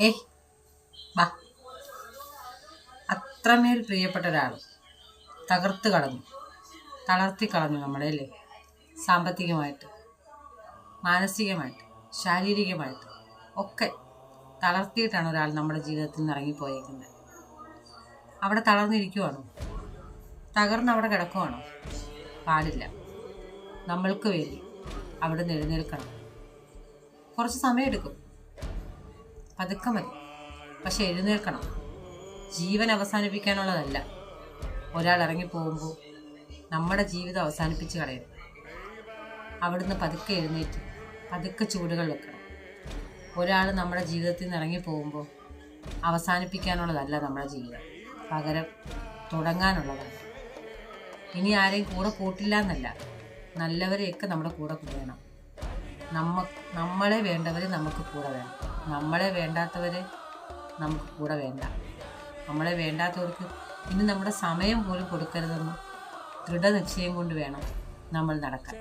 ഏയ് വാ. അത്രമേൽ പ്രിയപ്പെട്ട ഒരാൾ തകർത്ത് കളഞ്ഞു. തളർത്തി കളഞ്ഞു നമ്മളെ അല്ലേ? സാമ്പത്തികമായിട്ട് മാനസികമായിട്ട് ശാരീരികമായിട്ട് ഒക്കെ തളർത്തിയിട്ടാണ് ഒരാൾ നമ്മുടെ ജീവിതത്തിൽ നിന്ന് ഇറങ്ങിപ്പോയേക്കുന്നത്. അവിടെ തളർന്നിരിക്കുവാണോ? തകർന്ന് അവിടെ കിടക്കുവാണോ? പാടില്ല. നമ്മൾക്ക് വേണ്ടി അവിടെ നിലനിൽക്കണം. കുറച്ച് സമയമെടുക്കും. പതുക്കെ മതി. പക്ഷെ എഴുന്നേൽക്കണം. ജീവൻ അവസാനിപ്പിക്കാനുള്ളതല്ല. ഒരാൾ ഇറങ്ങിപ്പോകുമ്പോൾ നമ്മുടെ ജീവിതം അവസാനിപ്പിച്ച് കളയരുത്. അവിടുന്ന് പതുക്കെ എഴുന്നേറ്റ് പതുക്കെ ചൂടുകൾ വെക്കണം. ഒരാൾ നമ്മുടെ ജീവിതത്തിൽ നിന്ന് ഇറങ്ങിപ്പോകുമ്പോൾ അവസാനിപ്പിക്കാനുള്ളതല്ല നമ്മുടെ ജീവിതം. പകരം തുടങ്ങാനുള്ളതാണ്. ഇനി ആരെയും കൂടെ കൂട്ടില്ല എന്നല്ല. നല്ലവരെയൊക്കെ നമ്മുടെ കൂടെ വേണം നമ്മ നമ്മളെ വേണ്ടവർ നമുക്ക് കൂടെ വേണം. നമ്മളെ വേണ്ടാത്തവർ നമുക്ക് കൂടെ വേണ്ട. നമ്മളെ വേണ്ടാത്തവർക്ക് ഇനി നമ്മുടെ സമയം പോലും കൊടുക്കരുതെന്ന് ദൃഢനിശ്ചയം കൊണ്ട് വേണം നമ്മൾ നടക്കാൻ.